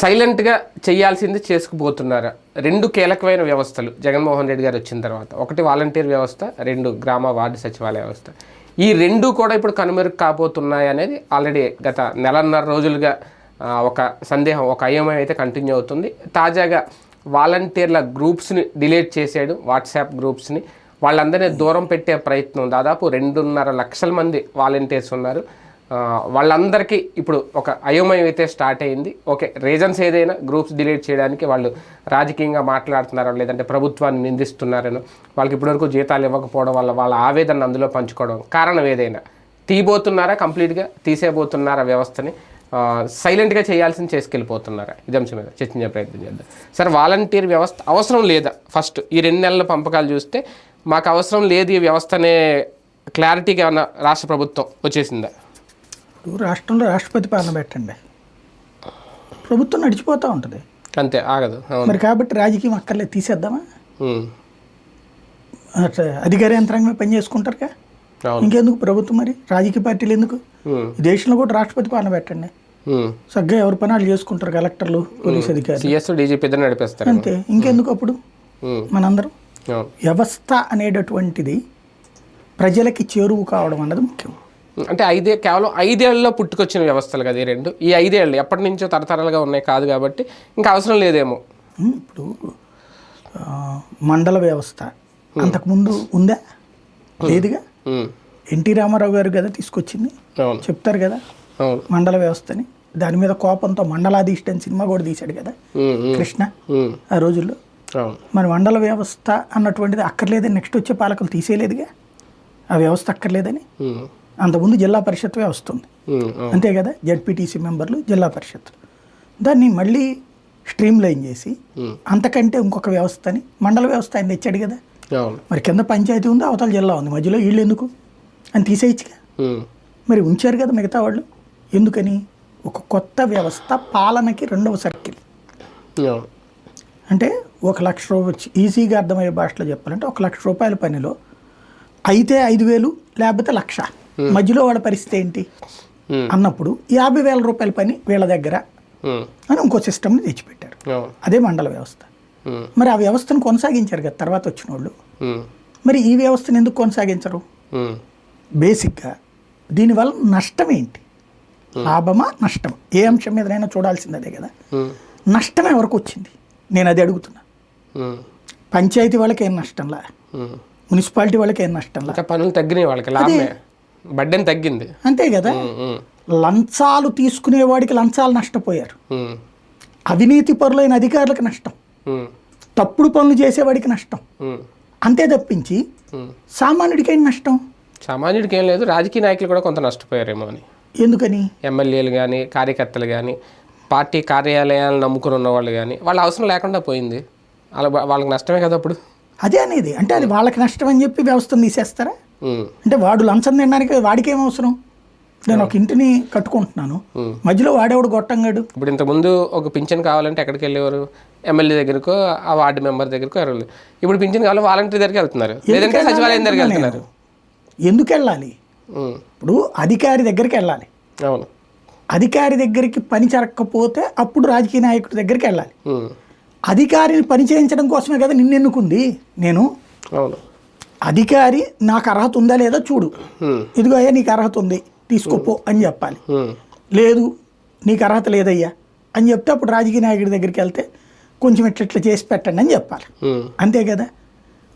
సైలెంట్గా చేయాల్సింది చేసుకుపోతున్నారు. రెండు కీలకమైన వ్యవస్థలు జగన్మోహన్ రెడ్డి గారు వచ్చిన తర్వాత. ఒకటి వాలంటీర్ వ్యవస్థ రెండు గ్రామ వార్డు సచివాలయ వ్యవస్థ. ఈ రెండు కూడా ఇప్పుడు కనుమరుగు కాబోతున్నాయి అనేది ఆల్రెడీ గత నెలన్నర రోజులుగా ఒక సందేహం ఒక అయోమయం అయితే కంటిన్యూ అవుతుంది. తాజాగా వాలంటీర్ల గ్రూప్స్ని డిలీట్ చేసేయడం వాట్సాప్ గ్రూప్స్ని. వాళ్ళందరినీ దూరం పెట్టే ప్రయత్నం. దాదాపు రెండున్నర లక్షల మంది వాలంటీర్స్ ఉన్నారు. వాళ్ళందరికీ ఇప్పుడు ఒక అయోమయం అయితే స్టార్ట్ అయింది. ఓకే రీజన్స్ ఏదైనా గ్రూప్స్ డిలీట్ చేయడానికి వాళ్ళు రాజకీయంగా మాట్లాడుతున్నారో లేదంటే ప్రభుత్వాన్ని నిందిస్తున్నారనో వాళ్ళకి ఇప్పటివరకు జీతాలు ఇవ్వకపోవడం వల్ల వాళ్ళ ఆవేదన అందులో పంచుకోవడం కారణం ఏదైనా. తీయబోతున్నారా కంప్లీట్గా? తీసేయబోతున్నారా వ్యవస్థని? సైలెంట్గా చేయాల్సిన చేసుకెళ్ళిపోతున్నారా? ఇది అంశం మీద చర్చించే ప్రయత్నం చేద్దాం. సరే వాలంటీర్ వ్యవస్థ అవసరం లేదా? ఫస్ట్ ఈ రెండు నెలల పంపకాలు చూస్తే మాకు అవసరం లేదు ఈ వ్యవస్థ అనే క్లారిటీగా ఏమన్నా రాష్ట్ర ప్రభుత్వం వచ్చేసిందా? ఇప్పుడు రాష్ట్రంలో రాష్ట్రపతి పాలన పెట్టండి. ప్రభుత్వం నడిచిపోతూ ఉంటుంది. అంతే ఆగదు మరి కాబట్టి రాజకీయం అక్కర్లేదు తీసేద్దామా? అధికార యంత్రాంగమే పని చేసుకుంటారుగా? ఇంకెందుకు ప్రభుత్వం మరి? రాజకీయ పార్టీలు ఎందుకు? దేశంలో కూడా రాష్ట్రపతి పాలన పెట్టండి. సగ్గా ఎవరి పనాలు చేసుకుంటారు కలెక్టర్లు పోలీస్ అధికారులు? సిఎస్ డీజీపీ ఇద్దరు నడిపేస్తారు. అంతే. ఇంకెందుకు అప్పుడు. మనందరం? వ్యవస్థ అనేటటువంటిది ప్రజలకి చేరువు కావడం అన్నది ముఖ్యం. అంటే ఐదే కేవలం ఐదేళ్ళలో పుట్టుకొచ్చిన వ్యవస్థలు కదా ఈ రెండు. ఈ ఐదేళ్ళు ఎప్పటి నుంచో తరతరాలుగా ఉన్నాయి కాదు కాబట్టి ఇంకా అవసరం లేదేమో. ఇప్పుడు మండల వ్యవస్థ. అంతకుముందు ఉందా? లేదుగా. ఎన్టీ రామారావు గారు కదా తీసుకొచ్చింది. చెప్తారు కదా? మండల వ్యవస్థని. దాని మీద కోపంతో మండలాధీష్టని సినిమా కూడా తీశాడు కదా. కృష్ణ. ఆ రోజుల్లో. మరి మండల వ్యవస్థ అన్నటువంటిది అక్కర్లేదని నెక్స్ట్ వచ్చే పాలకులు తీసేయలేదుగా? ఆ వ్యవస్థ అక్కర్లేదని. అంతకుముందు జిల్లా పరిషత్ వ్యవస్థ ఉంది ఉమ్. అవును. అంతే కదా? జడ్పీటీసీ మెంబర్లు జిల్లా పరిషత్ దాన్ని మళ్ళీ స్ట్రీమ్ లైన్ చేసి. అంతకంటే ఇంకొక వ్యవస్థని మండల వ్యవస్థ ఆయన తెచ్చాడు కదా? మరి కింద పంచాయతీ ఉంది అవతల జిల్లా ఉంది. మధ్యలో వీళ్ళు ఎందుకు? అని తీసేయచ్చుగా. మరి ఉంచారు కదా మిగతా వాళ్ళు. ఎందుకని? ఒక కొత్త వ్యవస్థ పాలనకి రెండవ సర్కిల్. అంటే ఒక లక్ష రూపాయలు ఈజీగా అర్థమయ్యే భాషలో చెప్పాలంటే ఒక లక్ష రూపాయల పనిలో అయితే ఐదు వేలు లేకపోతే లక్ష. మధ్యలో వాళ్ళ పరిస్థితి ఏంటి? ఉమ్. అన్నప్పుడు యాభై వేల రూపాయల పని వీళ్ళ దగ్గర ఉమ్. అని ఇంకో సిస్టమ్ని తెచ్చిపెట్టారు. అదే మండల వ్యవస్థ. మరి ఆ వ్యవస్థను కొనసాగించారు కదా తర్వాత వచ్చిన వాళ్ళు. మరి ఈ వ్యవస్థను ఎందుకు కొనసాగించరు. బేసిక్గా దీనివల్ల నష్టం ఏంటి? లాభమా నష్టం? ఏ అంశం మీదనైనా చూడాల్సింది అదే కదా. నష్టం ఎవరికి వచ్చింది? నేను అది అడుగుతున్నా. పంచాయతీ వాళ్ళకి ఏం నష్టంలా. మున్సిపాలిటీ వాళ్ళకి ఏం నష్టంలా? పనులు తగ్గినాయి వాళ్ళకి లాభమే. బడ్డెన్ తగ్గింది అంతే కదా. లంచాలు తీసుకునేవాడికి లంచాలు నష్టపోయారు. అవినీతి పరులైన అధికారులకు నష్టం. తప్పుడు పనులు చేసేవాడికి నష్టం. అంతే తప్పించి. సామాన్యుడికి ఏంటి నష్టం సామాన్యుడికి ఏం లేదు రాజకీయ నాయకులు కూడా కొంత నష్టపోయారేమో అని ఎందుకని ఎమ్మెల్యేలు కానీ కార్యకర్తలు కానీ పార్టీ కార్యాలయాలను నమ్ముకుని ఉన్న వాళ్ళు కానీ వాళ్ళ అవసరం లేకుండా పోయింది వాళ్ళ వాళ్ళకి నష్టమే కదా అప్పుడు అదే అనేది అంటే అది వాళ్ళకి నష్టం అని చెప్పి వ్యవస్థను తీసేస్తారా. అంటే వాడు లంచం తినడానికి వాడికి ఏం అవసరం? నేను ఒక ఇంటిని కట్టుకుంటున్నాను. ఉమ్. మధ్యలో వాడేవాడు గొట్టంగాడు? ఇప్పుడు ఇంతకుముందు ఒక పింఛన్ కావాలంటే ఎక్కడికి వెళ్ళేవారు? ఎమ్మెల్యే దగ్గరకో ఆ వార్డు మెంబర్ దగ్గరకో ఎవరు ఇప్పుడు పింఛన్ కావాలి వాలంటీర్ దగ్గరికి వెళ్తున్నారు. లేదంటే సచివాలయం దగ్గరికి వెళ్తున్నారు. ఎందుకు వెళ్ళాలి. ఇప్పుడు అధికారి దగ్గరికి వెళ్ళాలి. అవును. అధికారి దగ్గరికి పని జరగకపోతే అప్పుడు రాజకీయ నాయకుడి దగ్గరికి వెళ్ళాలి. అధికారిని పని చేయించడం కోసమే కదా నిన్ను ఎన్నుకుంది నేను అవును. అధికారి నాకు అర్హత ఉందా లేదా చూడు. ఇదిగో అయ్యా నీకు అర్హత ఉంది. తీసుకోపో అని చెప్పాలి. లేదు నీకు అర్హత లేదయ్యా. అని చెప్తే అప్పుడు రాజకీయ నాయకుడి దగ్గరికి వెళ్తే కొంచెం ఇట్లా ఇట్లా చేసి పెట్టండి అని చెప్పాలి. అంతే కదా?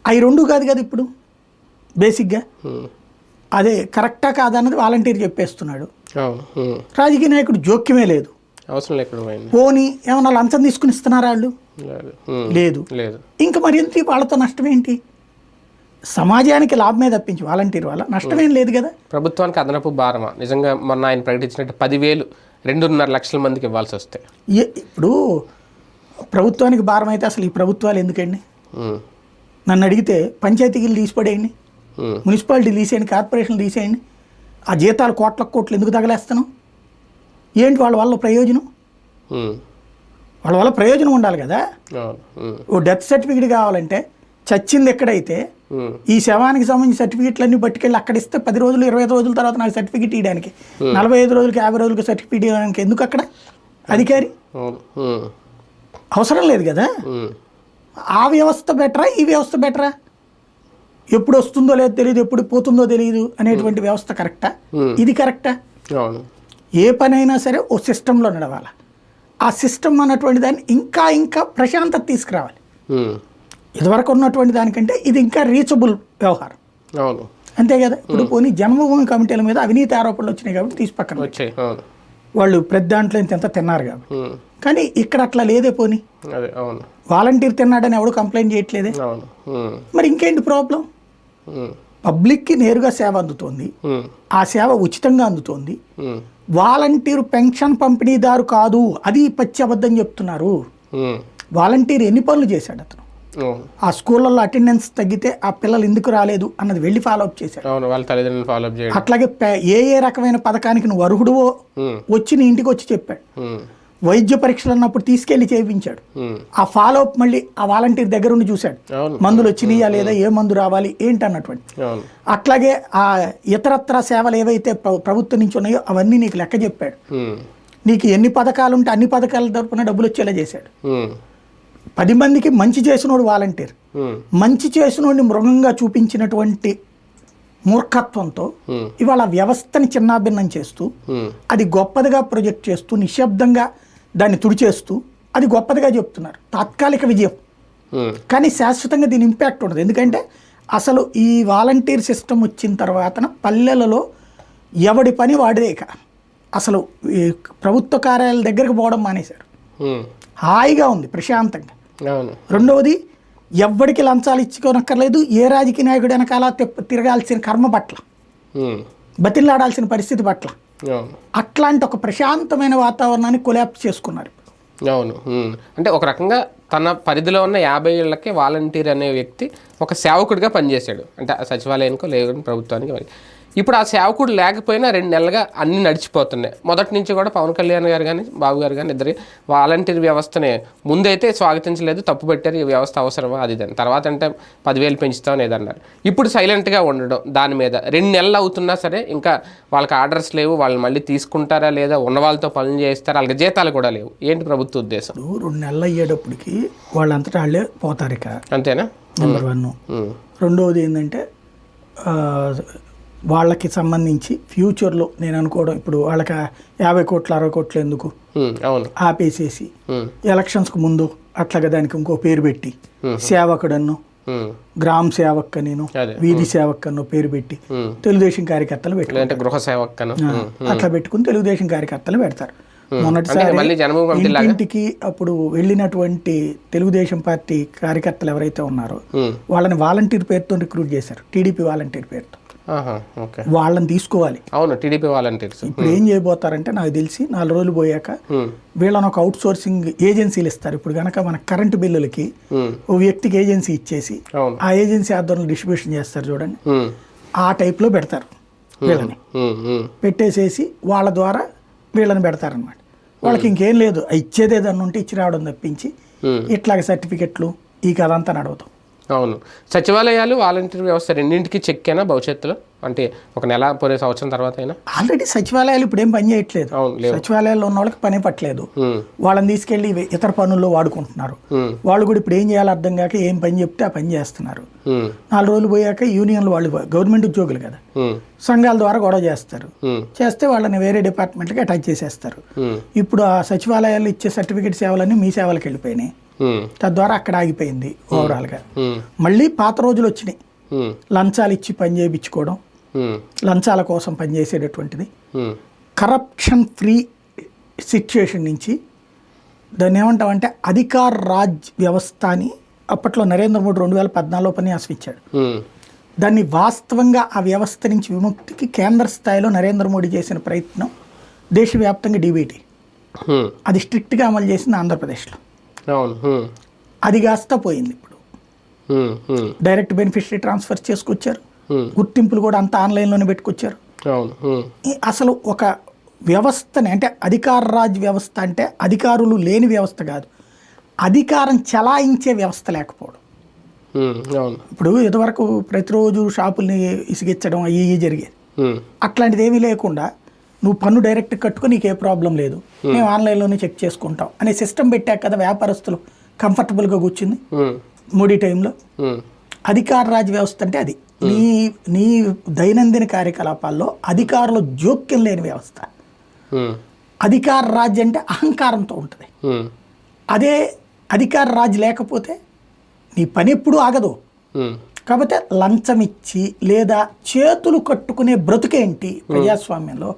అవి రెండు కాదు కదా ఇప్పుడు? బేసిక్గా. అదే కరెక్టా కాదన్నది వాలంటీర్ చెప్పేస్తున్నాడు. రాజకీయ నాయకుడు జోక్యమే లేదు. అవసరం లేకుండా పోయింది. పోనీ ఏమన్నా లంచం తీసుకుని ఇస్తున్నారా వాళ్ళు? లేదు. లేదు. లేదు. ఇంకా మరింత వాళ్ళతో నష్టం ఏంటి? సమాజానికి లాభమే తప్పించి వాలంటీర్ వల్ల నష్టమేం లేదు కదా. ప్రభుత్వానికి అదనపు భారమా. నిజంగా మొన్న ఆయన ప్రకటించినట్టు పదివేలు రెండున్నర లక్షల మందికి ఇవ్వాల్సి వస్తే. ఇప్పుడు ప్రభుత్వానికి భారం అయితే అసలు ఈ ప్రభుత్వాలు ఎందుకండి. నన్ను అడిగితే పంచాయతీకి తీసిపడేయండి. మున్సిపాలిటీ తీసేయండి కార్పొరేషన్ తీసేయండి ఆ జీతాలు కోట్ల కోట్లు ఎందుకు తగలేస్తాను ఏంటి వాళ్ళ వల్ల ప్రయోజనం. వాళ్ళ వల్ల ప్రయోజనం ఉండాలి కదా. ఓ డెత్ సర్టిఫికేట్ కావాలంటే చచ్చింది ఎక్కడైతే. ఈ శవానికి సంబంధించిన సర్టిఫికెట్లన్నీ పట్టుకెళ్ళి అక్కడ ఇస్తే పది రోజులు ఇరవై ఐదు రోజుల తర్వాత నాకు సర్టిఫికేట్ ఇవ్వడానికి నలభై ఐదు రోజులకి యాభై రోజులకి సర్టిఫికేట్ ఇవ్వడానికి ఎందుకు అక్కడ? అధికారి. అవసరం లేదు కదా. ఆ వ్యవస్థ బెటరా ఈ వ్యవస్థ బెటరా? ఎప్పుడు వస్తుందో లేదో తెలియదు ఎప్పుడు పోతుందో తెలియదు అనేటువంటి వ్యవస్థ కరెక్టా. ఇది కరెక్టా? ఏ పనైనా సరే ఓ సిస్టంలో నడవాలి. ఆ సిస్టమ్ అన్నటువంటి దాన్ని ఇంకా ఇంకా ప్రశాంతత తీసుకురావాలి. ఇదివరకు ఉన్నటువంటి దానికంటే ఇది ఇంకా రీచబుల్ వ్యవహారం. అవును. అంతే కదా? ఇప్పుడు పోనీ జన్మభూమి కమిటీల మీద అవినీతి ఆరోపణలు వచ్చినాయి కాబట్టి తీసి పక్కన. వచ్చాయి వాళ్ళు ప్రతి దాంట్లో ఇంత ఎంత తిన్నారు కాబట్టి. కానీ ఇక్కడ అట్లా లేదే పోనీ. వాలంటీర్ తిన్నాడని ఎవడు కంప్లైంట్ చేయట్లేదే. మరి ఇంకేంటి ప్రాబ్లం. పబ్లిక్కి నేరుగా సేవ అందుతోంది. ఆ సేవ ఉచితంగా అందుతోంది. వాలంటీర్ పెన్షన్ పంపిణీదారు కాదు. అది పచ్చి అబద్ధం చెప్తున్నారు. వాలంటీర్ ఎన్ని పనులు చేశాడు అతను? ఆ స్కూళ్ళల్లో అటెండెన్స్ తగ్గితే ఆ పిల్లలు ఎందుకు రాలేదు అన్నది వెళ్ళి ఫాలో అప్ చేశాడు. అవును వాళ్ళ తల్లిదండ్రులను ఫాలో అప్ చేయడం. అట్లాగే ఏ ఏ రకమైన పథకానికి నువ్వు అర్హుడువో. వచ్చి నీ ఇంటికి వచ్చి చెప్పాడు. వైద్య పరీక్షలు అన్నప్పుడు తీసుకెళ్ళి చేయించాడు. ఆ ఫాలో అప్ మళ్ళీ ఆ వాలంటీర్ దగ్గర ఉండి చూశాడు మందులు వచ్చినాయా లేదా ఏ మందు రావాలి ఏంటి అన్నటువంటి అట్లాగే ఆ ఇతరత్ర సేవలు ఏవైతే ప్ర- ప్రభుత్వం నుంచి ఉన్నాయో అవన్నీ నీకు లెక్క చెప్పాడు. నీకు ఎన్ని పథకాలు ఉంటే అన్ని పథకాల తరపున డబ్బులు వచ్చేలా చేశాడు. పది మందికి మంచి చేసినోడు వాలంటీర్ ఉమ్. మంచి చేసినోడిని మృగంగా చూపించినటువంటి మూర్ఖత్వంతో ఉమ్. ఇవాళ వ్యవస్థని చిన్నాభిన్నం చేస్తూ ఉమ్. అది గొప్పదిగా ప్రొజెక్ట్ చేస్తూ నిశ్శబ్దంగా దాన్ని తుడిచేస్తూ అది గొప్పదిగా చెప్తున్నారు తాత్కాలిక విజయం. కానీ శాశ్వతంగా దీని ఇంపాక్ట్ ఉండదు ఎందుకంటే అసలు ఈ వాలంటీర్ సిస్టమ్ వచ్చిన తర్వాత పల్లెలలో ఎవడి పని వాడిదే ఇక అసలు ప్రభుత్వ కార్యాలయాల దగ్గరికి పోవడం మానేశారు. హాయిగా ఉంది ప్రశాంతంగా రెండవది ఎవ్వడికి లంచాలు ఇచ్చుకోనక్కర్లేదు ఏ రాజకీయ నాయకుడు వెనకాల తిరగాల్సిన కర్మ పట్ల. బతిల్లాడాల్సిన పరిస్థితి పట్ల. అవును. అట్లాంటి ఒక ప్రశాంతమైన వాతావరణాన్ని కొలాప్స్ చేసుకున్నారు. అవును. అంటే ఒక రకంగా తన పరిధిలో ఉన్న యాభై ఏళ్ళకి వాలంటీర్ అనే వ్యక్తి ఒక సేవకుడిగా పనిచేశాడు. అంటే ఆ సచివాలయానికో లేదు ప్రభుత్వానికి ఇప్పుడు ఆ సేవకుడు లేకపోయినా రెండు నెలలుగా అన్ని నడిచిపోతున్నాయి. మొదటి నుంచి కూడా పవన్ కళ్యాణ్ గారు కానీ బాబు గారు కానీ ఇద్దరు వాలంటీర్ వ్యవస్థని ముందైతే స్వాగతించలేదు తప్పు పెట్టారు ఈ వ్యవస్థ అవసరమా అది ఇది అని. తర్వాత అంటే పదివేలు పెంచుతాం లేదన్నారు ఇప్పుడు సైలెంట్గా ఉండడం దాని మీద. రెండు నెలలు అవుతున్నా సరే ఇంకా వాళ్ళకి ఆర్డర్స్ లేవు వాళ్ళు మళ్ళీ తీసుకుంటారా లేదా ఉన్న వాళ్ళతో పనులు చేస్తారా వాళ్ళకి జీతాలు కూడా లేవు. ఏంటి ప్రభుత్వ ఉద్దేశం? రెండు నెలలు అయ్యేటప్పటికి వాళ్ళంతటా వాళ్ళే పోతారు ఇక అంతేనా నెంబర్ వన్. రెండవది ఏంటంటే వాళ్ళకి సంబంధించి ఫ్యూచర్లో నేను అనుకోవడం ఇప్పుడు వాళ్ళకి యాభై కోట్లు అరవై కోట్లు ఎందుకు ఆపేసేసి ఎలక్షన్స్కి ముందు అట్లాగా దానికి ఇంకో పేరు పెట్టి సేవకుడన్ను గ్రామ సేవక్ నేను. వీధి సేవక్ అన్నో పేరు పెట్టి. తెలుగుదేశం కార్యకర్తలు పెట్టుకుంటారు. గృహ సేవక్కను. అట్లా పెట్టుకుని తెలుగుదేశం కార్యకర్తలు పెడతారు. మొన్నటిసారి ఇంటింటికి అప్పుడు వెళ్ళినటువంటి తెలుగుదేశం పార్టీ కార్యకర్తలు ఎవరైతే ఉన్నారో వాళ్ళని వాలంటీర్ పేరుతో రిక్రూట్ చేశారు. టీడీపీ వాలంటీర్ పేరుతో. వాళ్ళని తీసుకోవాలి. అవును టీడీపీ వాలంటీర్స్ ఇప్పుడు ఏం చేయబోతారంటే నాకు తెలిసి నాలుగు రోజులు పోయాక వీళ్ళని ఒక అవుట్ సోర్సింగ్ ఏజెన్సీలు ఇస్తారు. ఇప్పుడు కనుక మన కరెంటు బిల్లులకి ఓ వ్యక్తికి ఏజెన్సీ ఇచ్చేసి ఆ ఏజెన్సీ ఆధ్వర్యంలో డిస్ట్రిబ్యూషన్ చేస్తారు చూడండి. ఆ టైప్లో పెడతారు వీళ్ళని. పెట్టేసేసి వాళ్ళ ద్వారా వీళ్ళని పెడతారనమాట వాళ్ళకి ఇంకేం లేదు. ఇచ్చేది ఏదన్నా ఉంటే ఇచ్చి రావడం తప్పించి. ఇట్లాగ సర్టిఫికెట్లు ఈ కథ అంతా నడవదు. అవును. సచివాలయాలు వాలంటీర్ వ్యవస్థ రెండింటికి చెక్కేనా భవిష్యత్తులో? అంటే ఒక నెల పోరే సంవత్సరం తర్వాత అయినా ఆల్రెడీ సచివాలయాలు ఇప్పుడు ఏం పని చేయట్లేదు. సచివాలయాల్లో ఉన్న వాళ్ళకి పని పట్టలేదు. వాళ్ళని తీసుకెళ్ళి ఇవి ఇతర పనుల్లో వాడుకుంటున్నారు. వాళ్ళు కూడా ఇప్పుడు ఏం చేయాలో అర్థం కాక ఏం పని చెప్తే ఆ పని చేస్తున్నారు. నాలుగు రోజులు పోయాక యూనియన్లు వాళ్ళు గవర్నమెంట్ ఉద్యోగులు కదా. సంఘాల ద్వారా గొడవ చేస్తారు. చేస్తే వాళ్ళని వేరే డిపార్ట్మెంట్కి అటాచ్ చేసేస్తారు. ఇప్పుడు ఆ సచివాలయాలు ఇచ్చే సర్టిఫికేట్ సేవలన్నీ మీ సేవలకు వెళ్ళిపోయినాయి. తద్వారా అక్కడ ఆగిపోయింది ఓవరాల్గా. మళ్ళీ పాత రోజులు వచ్చినాయి. లంచాలు ఇచ్చి పని చేయించుకోవడం లంచాల కోసం పనిచేసేటటువంటిది కరప్షన్ ఫ్రీ సిచ్యుయేషన్ నుంచి దాన్ని ఏమంటామంటే అధికార రాజ్ వ్యవస్థ అని అప్పట్లో నరేంద్ర మోడీ రెండు వేల పద్నాలుగులో ఉమ్, దాన్ని వాస్తవంగా ఆ వ్యవస్థ నుంచి విముక్తికి కేంద్ర స్థాయిలో నరేంద్ర మోడీ చేసిన ప్రయత్నం దేశవ్యాప్తంగా డీబీటీ. అది స్ట్రిక్ట్గా అమలు చేసింది ఆంధ్రప్రదేశ్లో. అది కాస్త పోయింది ఇప్పుడు. డైరెక్ట్ బెనిఫిషరీ ట్రాన్స్ఫర్ చేసుకొచ్చారు. ఉమ్, గుర్తింపులు కూడా అంతా ఆన్లైన్లోనే పెట్టుకొచ్చారు. ఈ అసలు ఒక వ్యవస్థని అంటే అధికార రాజ్ వ్యవస్థ అంటే అధికారులు లేని వ్యవస్థ కాదు. అధికారం చలాయించే వ్యవస్థ లేకపోవడం. అవును ఇప్పుడు ఇదివరకు ప్రతిరోజు షాపుల్ని ఇసిగించడం ఇయ్యి జరిగేది. అట్లాంటిది ఏమీ లేకుండా నువ్వు పన్ను డైరెక్ట్ కట్టుకో నీకు ఏ ప్రాబ్లం లేదు. మేము ఆన్లైన్లోనే చెక్ చేసుకుంటాం. అనే సిస్టమ్ పెట్టాక కదా వ్యాపారస్తులు కంఫర్టబుల్గా కూర్చుంది మోడీ టైంలో అధికార రాజ్య వ్యవస్థ అంటే అది. నీ నీ దైనందిన కార్యకలాపాల్లో అధికారుల జోక్యం లేని వ్యవస్థ. అధికార రాజ్యం అంటే అహంకారంతో ఉంటుంది. అదే అధికార రాజు లేకపోతే నీ పని ఎప్పుడూ ఆగదు. కాకపోతే లంచం ఇచ్చి లేదా చేతులు కట్టుకునే బ్రతుకేంటి ప్రజాస్వామ్యంలో?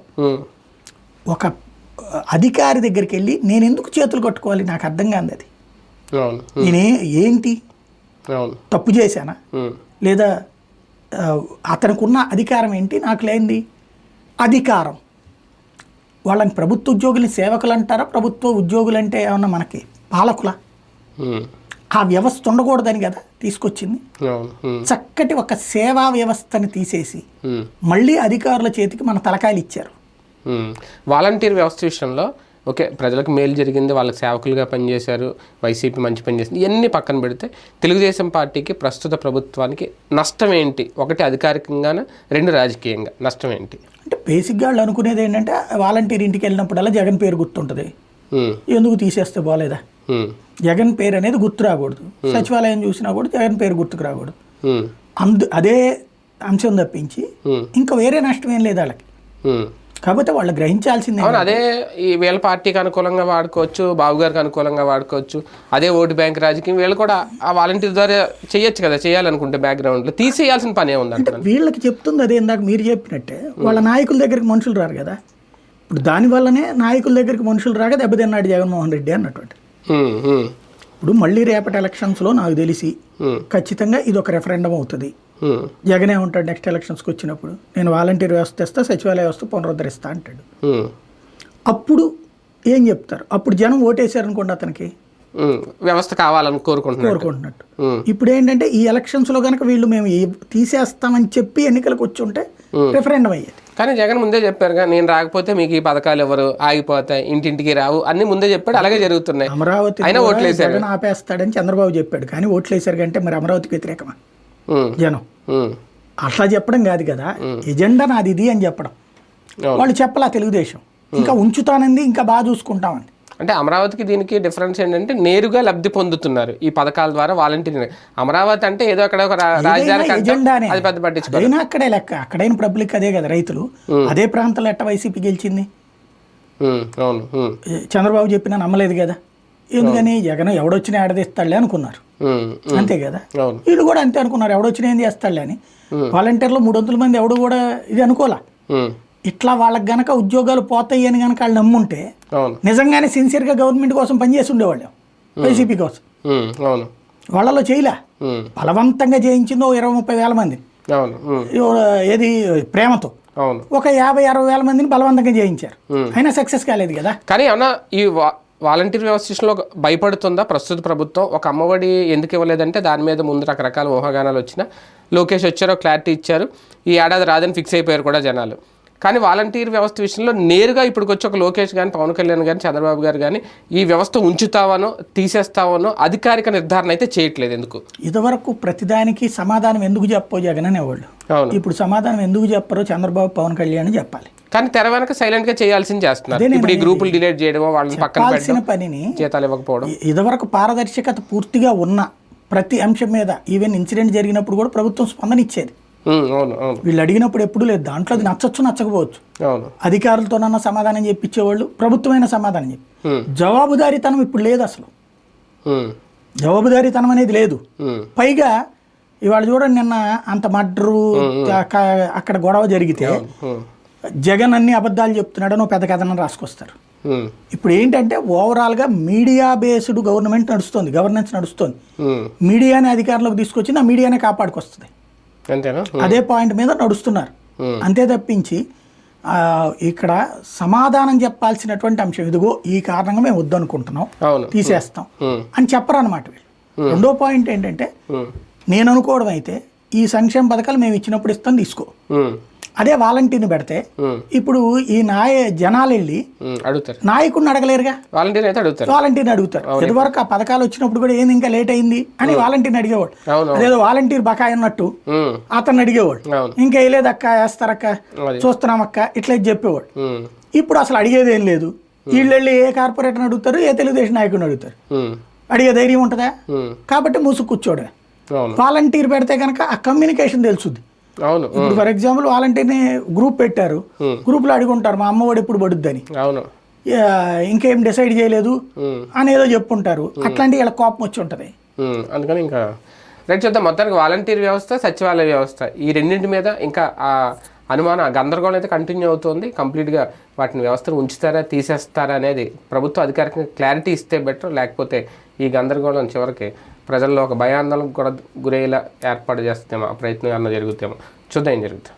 ఒక అధికారి దగ్గరికి వెళ్ళి నేను ఎందుకు చేతులు కట్టుకోవాలి? నాకు అర్థం కాదు అది నేనే ఏంటి? తప్పు చేశానా? లేదా అతనికి ఉన్న అధికారం ఏంటి? నాకు లేనిది. అధికారం. వాళ్ళని ప్రభుత్వ ఉద్యోగుల్ని సేవకులు అంటారా ప్రభుత్వ ఉద్యోగులు అంటే ఏమన్నా మనకి పాలకుల? ఆ వ్యవస్థ ఉండకూడదని కదా తీసుకొచ్చింది. చక్కటి ఒక సేవా వ్యవస్థని తీసేసి. మళ్ళీ అధికారుల చేతికి మన తలకాయలు ఇచ్చారు. వాలంటీర్ వ్యవస్థ విషయంలో ఓకే ప్రజలకు మేలు జరిగింది వాళ్ళకి సేవకులుగా పనిచేశారు వైసీపీ మంచి పని చేసింది ఇవన్నీ పక్కన పెడితే తెలుగుదేశం పార్టీకి ప్రస్తుత ప్రభుత్వానికి నష్టం ఏంటి? ఒకటి అధికారికంగాన? రెండు రాజకీయంగా. నష్టం ఏంటి? అంటే బేసిక్గా వాళ్ళు అనుకునేది ఏంటంటే వాలంటీర్ ఇంటికి వెళ్ళినప్పుడల్లా జగన్ పేరు గుర్తుంటుంది. ఎందుకు తీసేస్తే మ్మ్. జగన్ పేరు అనేది గుర్తు రాకూడదు సచివాలయం చూసినా కూడా జగన్ పేరు గుర్తుకు రాకూడదు. అందు అదే అంశం తప్పించి. ఇంకా వేరే నష్టం ఏం లేదు వాళ్ళకి. కాకపోతే వాళ్ళు గ్రహించాల్సిందే అవును అదే ఈ వీళ్ళ పార్టీకి అనుకూలంగా వాడుకోవచ్చు బాబు గారికి అనుకూలంగా వాడుకోవచ్చు అదే ఓటు బ్యాంక్ రాజకీయం వీళ్ళు కూడా ఆ వాలంటీర్ ద్వారా చేయొచ్చు కదా చేయాలనుకుంటే బ్యాక్గ్రౌండ్లో తీసేయాల్సిన పని ఏముంది అంటున్నాను వీళ్ళకి చెప్తుంది అదే ఇందాక మీరు చెప్పినట్టే వాళ్ళ నాయకుల దగ్గరికి మనుషులు రారు కదా ఇప్పుడు దాని వల్లనే నాయకుల దగ్గరికి మనుషులు రాక దెబ్బతిన్నాడు జగన్మోహన్ రెడ్డి అన్నటువంటి. ఇప్పుడు మళ్ళీ రేపటి ఎలక్షన్స్లో నాకు తెలిసి. ఖచ్చితంగా ఇది ఒక రెఫరెండం అవుతుంది. జగనే ఉంటాడు నెక్స్ట్ ఎలక్షన్స్కి వచ్చినప్పుడు నేను వాలంటీర్ వ్యవస్థ తెస్తా సచివాలయ వ్యవస్థ పునరుద్ధరిస్తా అంటాడు. అప్పుడు ఏం చెప్తారు అప్పుడు జనం ఓటేశారు అనుకోండి అతనికి. వ్యవస్థ కావాలని కోరుకుంటున్నారు కోరుకుంటున్నట్టు. ఇప్పుడు ఏంటంటే ఈ ఎలక్షన్స్లో కనుక వీళ్ళు మేము తీసేస్తామని చెప్పి ఎన్నికలకు వచ్చి ఉంటే రెఫరెండం అయ్యేది కానీ జగన్ ముందే చెప్పారుగా నేను రాకపోతే మీకు ఈ పథకాలు ఎవరు ఆగిపోతాయి ఇంటింటికి రావు అన్ని ముందే చెప్పాడు అలాగే జరుగుతున్నాయి అమరావతి అయినా ఓట్లేశారు. జగన్ ఆపేస్తాడని చంద్రబాబు చెప్పాడు కానీ ఓట్లేశారు కంటే మరి అమరావతికి వ్యతిరేకమా. జనం. అట్లా చెప్పడం కాదు కదా ఎజెండా నాది ఇది అని చెప్పడం. వాళ్ళు చెప్పలా తెలుగుదేశం ఇంకా ఉంచుతానంది ఇంకా బాగా చూసుకుంటామండి అంటే అమరావతికి దీనికి డిఫరెన్స్ ఏంటంటే నేరుగా లబ్ధి పొందుతున్నారు ఈ పథకాల ద్వారా వాలంటీర్ అమరావతి అంటే ఏదో అక్కడ ఒక రాజధాని అది పెద్ద అక్కడే లెక్క. అక్కడైన పబ్లిక్ అదే కదా రైతులు. అదే ప్రాంతంలో ఎట్ట వైసీపీ గెలిచింది. అవును చంద్రబాబు చెప్పినా నమ్మలేదు కదా? ఎందుకని? జగన్ ఎవడొచ్చినా ఆడదీస్తాడులే అనుకున్నారు. అంతే కదా? వీళ్ళు కూడా అంతే అనుకున్నారు. ఎవడొచ్చినా ఏం చేస్తాడులే అని. వాలంటీర్లో మూడు వందల మంది ఎవడు కూడా ఇది అనుకోలే. ఇట్లా వాళ్ళకి గనక ఉద్యోగాలు పోతాయి అని గనక వాళ్ళు నమ్ముంటే నిజంగానే సిన్సియర్గా గవర్నమెంట్ కోసం పనిచేసి ఉండేవాళ్ళు వైసీపీ కోసం. వాళ్ళలో చేయలే. బలవంతంగా చేయించిందో ఇరవై ముప్పై వేల మంది. ఏది ప్రేమతో. ఒక యాభై అరవై వేల మందిని బలవంతంగా చేయించారు. అయినా సక్సెస్ కాలేదు కదా? కానీ అన్న ఈ వాలంటీర్ వ్యవస్థ విషయంలో ఒక భయపడుతుందా ప్రస్తుత ప్రభుత్వం? ఒక అమ్మఒడి ఎందుకు ఇవ్వలేదంటే దాని మీద ముందు రకరకాల ఊహాగానాలు వచ్చినా. లోకేష్ వచ్చారో క్లారిటీ ఇచ్చారు. ఈ ఏడాది రాదని ఫిక్స్ అయిపోయారు కూడా జనాలు. కానీ వాలంటీర్ వ్యవస్థ విషయంలో నేరుగా ఇప్పుడు వచ్చి ఒక లోకేష్ కానీ పవన్ కళ్యాణ్ కానీ చంద్రబాబు గారు కానీ ఈ వ్యవస్థ ఉంచుతావనో తీసేస్తావనో అధికారిక నిర్ధారణ అయితే చేయట్లేదు ఎందుకు? ఇదివరకు ప్రతిదానికి సమాధానం ఎందుకు చెప్పో జగన్ అనేవాళ్ళు. అవును. ఇప్పుడు సమాధానం ఎందుకు చెప్పరో చంద్రబాబు పవన్ కళ్యాణ్ చెప్పాలి. కానీ తెర వెనక సైలెంట్గా చేయాల్సింది చేస్తున్నారు. ఇప్పుడు ఈ గ్రూపులు డిలీట్ చేయడమో వాళ్ళని పక్కన పెట్టడం పనిని జీతాలు ఇవ్వకపోవడం. ఇదివరకు పారదర్శకత పూర్తిగా ఉన్న ప్రతి అంశం మీద ఈవెన్ ఇన్సిడెంట్ జరిగినప్పుడు కూడా ప్రభుత్వం స్పందన ఇచ్చేది. వీళ్ళు అడిగినప్పుడు ఎప్పుడూ లేదు. దాంట్లో అది నచ్చచ్చు నచ్చకపోవచ్చు. అధికారులతోనన్నా సమాధానం చెప్పించేవాళ్ళు ప్రభుత్వమైన సమాధానం చెప్పి. జవాబుదారీతనం ఇప్పుడు లేదు అసలు. జవాబుదారీతనం అనేది లేదు. పైగా ఇవాళ చూడండి నిన్న అంత మడ్రు అక్క- అక్కడ గొడవ జరిగితే జగన్ అన్ని అబద్ధాలు చెప్తున్నాడని పెద్ద కథనం రాసుకొస్తారు. ఇప్పుడు ఏంటంటే ఓవరాల్గా మీడియా బేస్డ్ గవర్నమెంట్ నడుస్తుంది గవర్నెన్స్ నడుస్తుంది. మీడియాని అధికారంలోకి తీసుకొచ్చి ఆ మీడియానే కాపాడుకొస్తుంది. అంతేనా? అదే పాయింట్ మీద నడుస్తున్నారు. అంతే తప్పించి ఇక్కడ సమాధానం చెప్పాల్సినటువంటి అంశం ఇదిగో ఈ కారణంగా మేము వద్దనుకుంటున్నాం అవును. తీసేస్తాం అని చెప్పరు అనమాట వీళ్ళు రెండో పాయింట్ ఏంటంటే నేను అనుకోవడం అయితే ఈ సంక్షేమ పథకాలు మేము ఇచ్చినప్పుడు ఇస్తాం తీసుకో. అదే వాలంటీర్ని పెడితే ఇప్పుడు ఈ నాయ జనాలు వెళ్ళి అడుగుతారు. నాయకుడిని అడగలేరుగా? వాలంటీర్ అయితే అడుగుతారు. వాలంటీర్ని అడుగుతారు. ఇదివరకు ఆ పథకాలు వచ్చినప్పుడు కూడా ఏంది ఇంకా లేట్ అయింది అని వాలంటీర్ని అడిగేవాడు. అదేదో వాలంటీర్ బకాయి అన్నట్టు అతన్ని అడిగేవాడు. ఇంకా వేయలేదక్క వేస్తారక్క? చూస్తున్నామక్క ఇట్లా చెప్పేవాడు. ఇప్పుడు అసలు అడిగేది ఏం లేదు. వీళ్ళు వెళ్ళి ఏ కార్పొరేటర్ని అడుగుతారు ఏ తెలుగుదేశం నాయకుడిని అడుగుతారు? అడిగే ధైర్యం ఉంటుందా? కాబట్టి మూసు కూర్చోడే. వాలంటీర్ పెడితే కనుక ఆ కమ్యూనికేషన్ తెలుసుద్ది. అవును ఇప్పుడు ఫర్ ఎగ్జాంపుల్ వాలంటీర్ని గ్రూప్ పెట్టారు. Hmm. గ్రూప్లో అడుగుంటారు మా అమ్మఒడి ఎప్పుడు పడుద్దని? అవును. ఇంకేం డిసైడ్ చేయలేదు అని ఏదో చెప్పుంటారు. అట్లాంటి వీళ్ళ కోపం వచ్చి ఉంటుంది అందుకని ఇంకా రైట్ చూద్దాం మొత్తానికి వాలంటీర్ వ్యవస్థ సచివాలయ వ్యవస్థ ఈ రెండింటి మీద ఇంకా ఆ అనుమానం గందరగోళం అయితే కంటిన్యూ అవుతుంది. కంప్లీట్గా వాటిని వ్యవస్థను ఉంచుతారా తీసేస్తారా అనేది ప్రభుత్వం అధికారికంగా క్లారిటీ ఇస్తే బెటర్ లేకపోతే ఈ గందరగోళం చివరికి ప్రజల్లో ఒక భయాందోళన కూడా గురయ్యేలా ఏర్పాటు చేస్తేమో ఆ ప్రయత్నం ఏమన్నా జరుగుతామో చూద్దాం ఏం జరుగుతాం